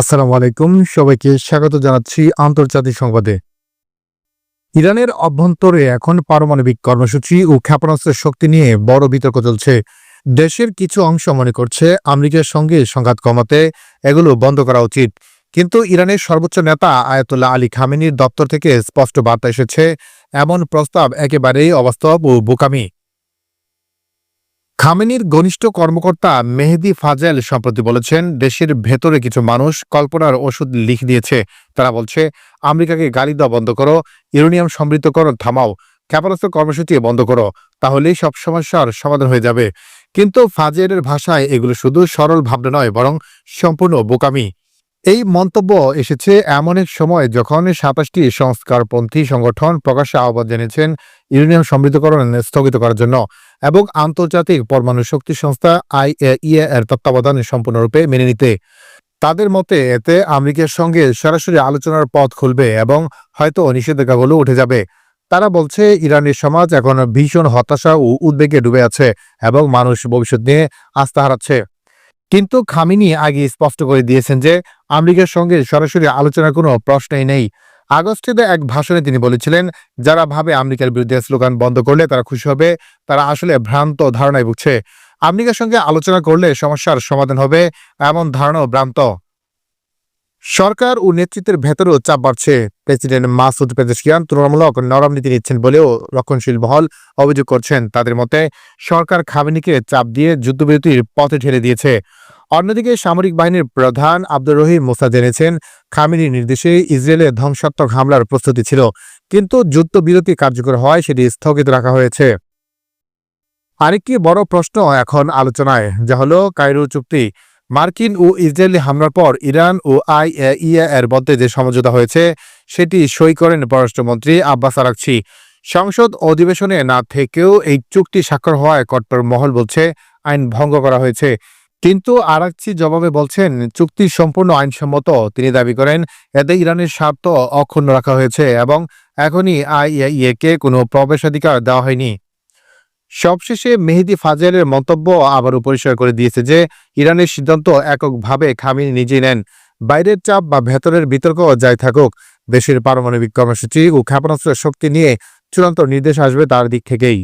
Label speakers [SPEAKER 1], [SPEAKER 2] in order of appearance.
[SPEAKER 1] আসসালামু আলাইকুম। সবাইকে স্বাগত জানাচ্ছি আন্তর্জাতিক সংবাদে। ইরানের অভ্যন্তরে এখন পারমাণবিক কর্মসূচি ও ক্ষেপণাস্ত্রের শক্তি নিয়ে বড় বিতর্ক চলছে। দেশের কিছু অংশ মনে করছে আমেরিকার সঙ্গে সংঘাত কমাতে এগুলো বন্ধ করা উচিত। কিন্তু ইরানের সর্বোচ্চ নেতা আয়াতুল্লাহ আলী খামেনির দপ্তর থেকে স্পষ্ট বার্তা এসেছে, এমন প্রস্তাব একেবারেই অবাস্তব ও বোকামি। খামেনির ঘনিষ্ঠ কর্মকর্তা মেহেদি ফাজেল সম্প্রতি বলেছেন, দেশের ভেতরে কিছু মানুষ কল্পনার ওষুধ লিখ দিয়েছে। তারা বলছে, আমেরিকাকে গাড়ি দেওয়া বন্ধ করো, ইউরেনিয়াম সমৃদ্ধকরণ থামাও। ক্ষেপণাস্ত্র কর্মসূচি বন্ধ করো, তাহলেই সব সমস্যার সমাধান হয়ে যাবে। কিন্তু ফাজেলের ভাষায় এগুলো শুধু সরল ভাবনা নয়, বরং সম্পূর্ণ বোকামি। এই মন্তব্য এসেছে এমন এক সময় যখন সাতাশটি সংস্কারপন্থী সংগঠন প্রকাশ্যে আহ্বান জানিয়েছেন ইউরেনিয়াম সমৃদ্ধকরণ স্থগিত করার জন্য এবং আন্তর্জাতিক পরমাণু শক্তি সংস্থা আইএইএ এর তত্ত্বাবধানে সম্পূর্ণরূপে মেনে নিতে। তাদের মতে, এতে আমেরিকার সঙ্গে সরাসরি আলোচনার পথ খুলবে এবং হয়তো নিষেধাজ্ঞাগুলো উঠে যাবে। তারা বলছে, ইরানের সমাজ এখন ভীষণ হতাশা ও উদ্বেগে ডুবে আছে এবং মানুষ ভবিষ্যৎ নিয়ে আস্থা হারাচ্ছে। কিন্তু খামিনি আগে স্পষ্ট করে দিয়েছেন যে আমেরিকার সঙ্গে সরাসরি আলোচনার কোনো প্রশ্নই নেই। আগস্টে এক ভাষণে তিনি বলেছিলেন, যারা ভাবে আমেরিকার বিরুদ্ধে স্লোগান বন্ধ করলে তারা খুশি হবে, তারা আসলে ভ্রান্ত ধারণায় বুঝছে আমেরিকার সঙ্গে আলোচনা করলে সমস্যার সমাধান হবে, এমন ধারণাও ভ্রান্ত। সরকার ও নেতৃত্বের ভেতরেও চাপ বাড়ছে। প্রেসিডেন্ট মাসুদ পেজেশকিয়ান তুলনামূলক নরম নীতি নিচ্ছেন বলেও রক্ষণশীল মহল অভিযোগ করছেন। তাদের মতে, সরকার খামেনিকে চাপ দিয়ে যুদ্ধবিরতির পথে ঠেলে দিয়েছে। অন্যদিকে, সামরিক বাহিনীর প্রধান আব্দুর রহিম মোসা জেনেছেন, খামিনির নির্দেশে ইসরায়েলে ধ্বংসাত্মক হামলার প্রস্তুতি ছিল, কিন্তু যুদ্ধবিরতি কার্যকর হওয়ায় সেটি স্থগিত রাখা হয়েছে। আরেকটি বড় প্রশ্ন এখন আলোচনায়, যা হল কায়রো চুক্তি। মার্কিন ও ইসরায়েলি হামলার পর ইরান ও আইএইএ এর মধ্যে যে সমঝোতা হয়েছে, সেটি সই করেন পররাষ্ট্রমন্ত্রী আব্বাস আরাকচি। সংসদ অধিবেশনে না থেকেও এই চুক্তি স্বাক্ষর হওয়ায় কট্টর মহল বলছে, আইন ভঙ্গ করা হয়েছে। কিন্তু আরাকচি জবাবে বলছেন, চুক্তি সম্পূর্ণ আইনসম্মত। তিনি দাবি করেন, এতে ইরানের স্বার্থ অক্ষুণ্ণ রাখা হয়েছে এবং এখনই আইএইএ কে কোনো প্রবেশাধিকার দেওয়া হয়নি। সবশেষে মেহেদি ফাজেলের মন্তব্য আবারও পরিষ্কার করে দিয়েছে যে, ইরানের সিদ্ধান্ত এককভাবে খামিনি নিজেই নেন। বাইরের চাপ বা ভেতরের বিতর্ক যাই থাকুক, দেশের পারমাণবিক কর্মসূচি ও ক্ষেপণাস্ত্র শক্তি নিয়ে চূড়ান্ত নির্দেশ আসবে তার দিক থেকেই।